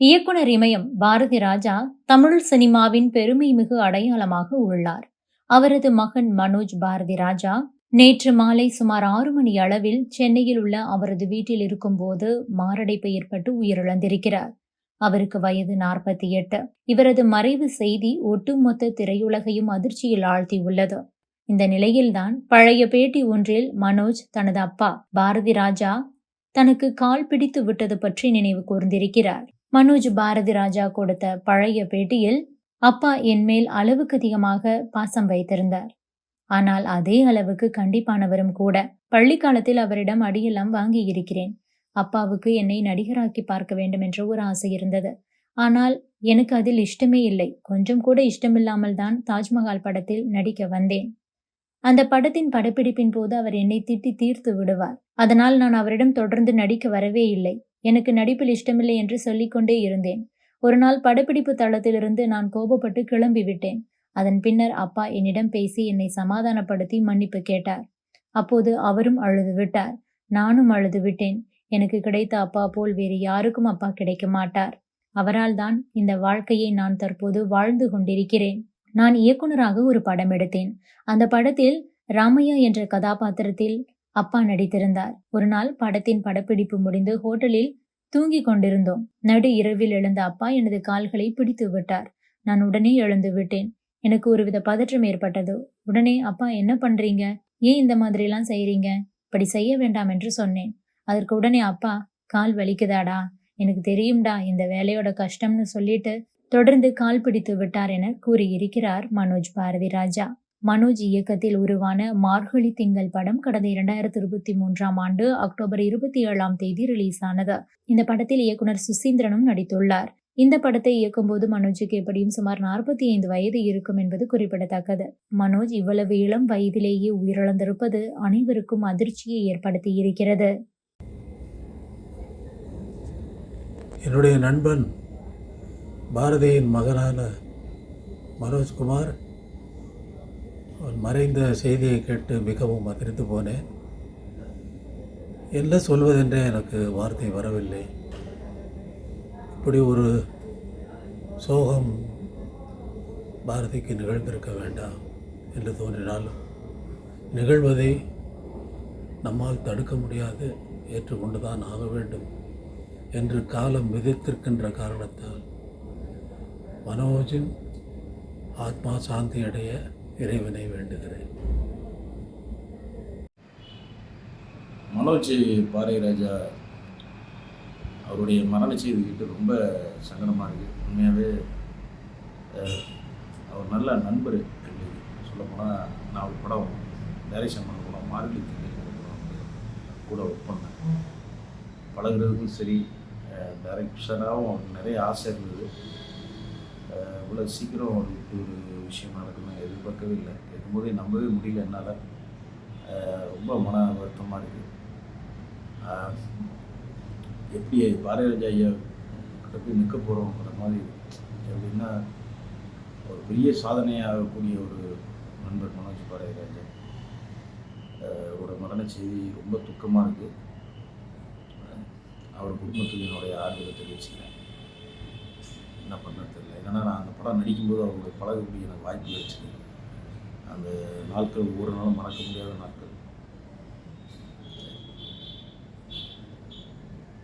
இயக்குனர் இமயம் பாரதி ராஜா தமிழ் சினிமாவின் பெருமை மிகு அடையாளமாக உள்ளார். அவரது மகன் மனோஜ் பாரதி ராஜா நேற்று மாலை சுமார் ஆறு மணி அளவில் சென்னையில் உள்ள அவரது வீட்டில் இருக்கும்போது மாரடைப்பு ஏற்பட்டு உயிரிழந்திருக்கிறார். அவருக்கு வயது நாற்பத்தி எட்டு. இவரது மறைவு செய்தி ஒட்டுமொத்த திரையுலகையும் அதிர்ச்சியில் ஆழ்த்தியுள்ளது. இந்த நிலையில்தான் பழைய பேட்டி ஒன்றில் மனோஜ் தனது அப்பா பாரதி ராஜா தனக்கு கால் பிடித்து விட்டது பற்றி நினைவு கூர்ந்திருக்கிறார். மனோஜ் பாரதி ராஜா கொடுத்த பழைய பேட்டியில் அப்பா என்மேல் அளவுக்கு அதிகமாக பாசம் வைத்திருந்தார். ஆனால் அதே அளவுக்கு கண்டிப்பானவரும் கூட பள்ளி காலத்தில் அவரிடம் அடியெல்லாம் வாங்கி இருக்கிறேன். அப்பாவுக்கு என்னை நடிகராக்கி பார்க்க வேண்டும் என்ற ஒரு ஆசை இருந்தது. ஆனால் எனக்கு அதில் இஷ்டமே இல்லை. கொஞ்சம் கூட இஷ்டமில்லாமல் தான் தாஜ்மஹால் படத்தில் நடிக்க வந்தேன். அந்த படத்தின் படப்பிடிப்பின் போது அவர் என்னை திட்டி தீர்த்து விடுவார். அதனால் நான் அவரிடம் தொடர்ந்து நடிக்க வரவே இல்லை. எனக்கு நடிப்பில் இஷ்டமில்லை என்று சொல்லிக்கொண்டே இருந்தேன். ஒரு நாள் படப்பிடிப்பு தளத்திலிருந்து நான் கோபப்பட்டு கிளம்பி விட்டேன். அதன் பின்னர் அப்பா என்னிடம் பேசி என்னை சமாதானப்படுத்தி மன்னிப்பு கேட்டார். அப்போது அவரும் அழுது விட்டார். நானும் அழுது விட்டேன். எனக்கு கிடைத்த அப்பா போல் வேறு யாருக்கும் அப்பா கிடைக்க மாட்டார். அவரால் தான் இந்த வாழ்க்கையை நான் தற்போது வாழ்ந்து கொண்டிருக்கிறேன். நான் இயக்குனராக ஒரு படம் எடுத்தேன். அந்த படத்தில் ராமையா என்ற கதாபாத்திரத்தில் அப்பா நடித்திருந்தார். ஒரு நாள் படத்தின் படப்பிடிப்பு முடிந்து ஹோட்டலில் தூங்கிக் கொண்டிருந்தோம். நடு இரவில் எழுந்த அப்பா எனது கால்களை பிடித்து விட்டார். நான் உடனே எழுந்து விட்டேன். எனக்கு ஒருவித பதற்றம் ஏற்பட்டது. உடனே அப்பா என்ன பண்றீங்க? ஏன் இந்த மாதிரிலாம் செய்றீங்க? இப்படி செய்ய வேண்டாம் என்று சொன்னேன். அதற்கு உடனே அப்பா கால் வலிக்குதாடா? எனக்கு தெரியும்டா இந்த வேலையோட கஷ்டம்னு சொல்லிட்டு தொடர்ந்து கால் பிடித்து விட்டார் என கூறியிருக்கிறார் மனோஜ் பாரதி ராஜா. மனோஜ் இயக்கத்தில் உருவான மார்கழி திங்கள் படம் கடந்த இரண்டாயிரத்தி இருபத்தி மூன்றாம் ஆண்டு அக்டோபர் இருபத்தி ஏழாம் தேதி ரிலீஸ் ஆனது. இந்த படத்தில் இயக்குனர் சுசீந்திரனும் நடித்துள்ளார். இந்த படத்தை இயக்கும்போது மனோஜுக்கு எப்படியும் சுமார் நாற்பத்தி ஐந்து வயது இருக்கும் என்பது குறிப்பிடத்தக்கது. மனோஜ் இவ்வளவு இளம் வயதிலேயே உயிரிழந்திருப்பது அனைவருக்கும் அதிர்ச்சியை ஏற்படுத்தி இருக்கிறது என்னுடைய நண்பன் பாரதியின் மகனான மனோஜ்குமார் மறைந்த செய்தியை கேட்டு மிகவும் அதிர்ந்து போனேன். என்ன சொல்வதென்றே எனக்கு வார்த்தை வரவில்லை. இப்படி ஒரு சோகம் பாரதிக்கு நிகழ்ந்திருக்க வேண்டாம் என்று தோன்றினாலும் நிகழ்வதை நம்மால் தடுக்க முடியாது ஏற்றுக்கொண்டு தான் ஆக வேண்டும் என்று காலம் விதித்திருக்கின்ற காரணத்தால் மனோஜின் ஆத்மா சாந்தி அடைய இறைவனை வேண்டுகிறேன். மனோஜ் பாரதிராஜா அவருடைய மரண செய்தி ரொம்ப சங்கடமாக இருக்குது உண்மையாகவே அவர் நல்ல நண்பர் எங்களுக்கு சொல்லப்போனால் நான் ஒரு படம் டைரக்ஷன் பண்ண படம் மார்கழி படம் கூட ஒர்க் பண்ணேன். பழகிறதுக்கும் சரி டைரக்ஷனாகவும் அவருக்கு நிறைய ஆசை இருந்தது. இவ்வளோ சீக்கிரம் ஒரு ஒரு விஷயம் நடக்கணும்னு எதிர்பார்க்கவே இல்லை. கேட்கும்போதே நம்பவே முடியல என்னால். ரொம்ப மன வருத்தமாக இருக்குது எப்படி பாரதிராஜா ஐயா கிட்ட போய் நிற்க போகிறோங்கிற மாதிரி எப்படின்னா ஒரு பெரிய சாதனையாகக்கூடிய ஒரு நண்பர் மனோஜ் பாரதிராஜா. அவரோட மரண செய்தி ரொம்ப துக்கமாக இருக்குது அவர் குடும்பத்துக்கு என்னுடைய ஆறுதலை தெரிவிச்சுக்கிறேன். என்ன பண்ணுறது தெரியல. ஏன்னா நான் அந்த படம் நடிக்கும்போது அவருடைய பழகக்கூடிய எனக்கு வாய்ப்பு கிடைச்சிது. அந்த நாட்கள் ஒவ்வொரு நாளும் மறக்க முடியாத நாட்கள்.